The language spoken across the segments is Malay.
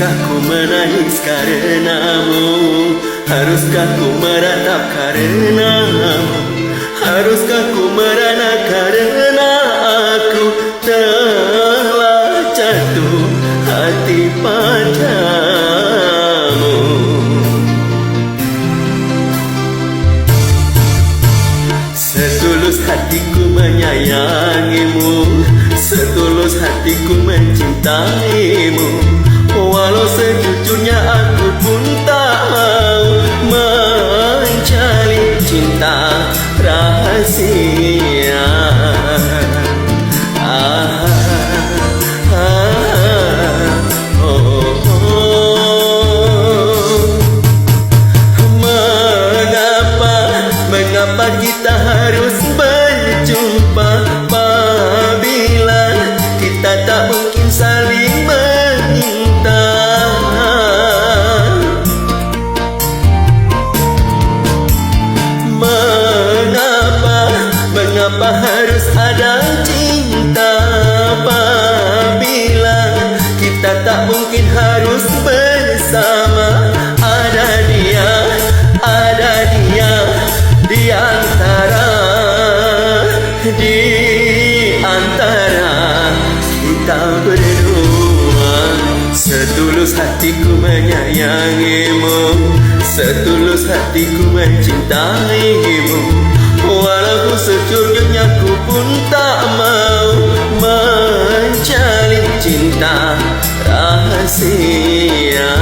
Haruskah ku menangis karenamu? Haruskah ku meratap karenamu? Haruskah ku merana karena aku Telah jatuh hati padamu. Setulus hatiku menyayangimu. Setulus hatiku mencintaimu Walau sejujurnya aku pun tak mau Mencari cinta rahasia kita berdua Setulus hatiku menyayangimu. Setulus hatiku mencintaimu. Walaupun sejujurnya ku pun tak mau Menjalin cinta rahasia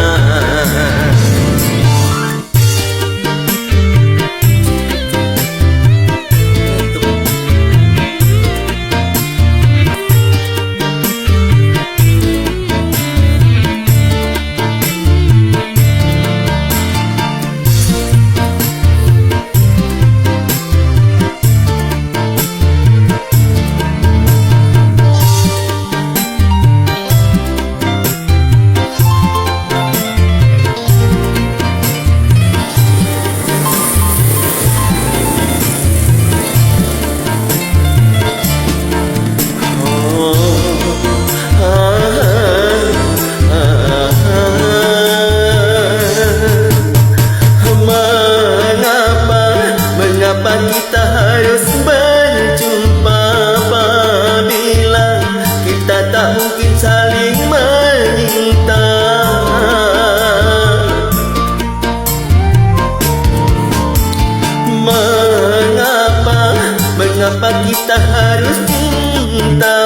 mengapa kita harus cinta?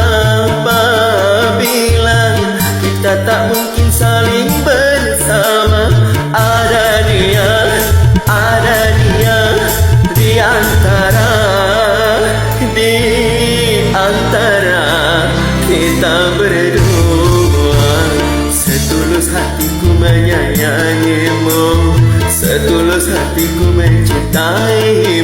Apabila kita tak mungkin saling bersama Ada dia, ada dia Di antara, di antara kita berdua. Setulus hatiku menyayangimu Setulus hatiku mencintaimu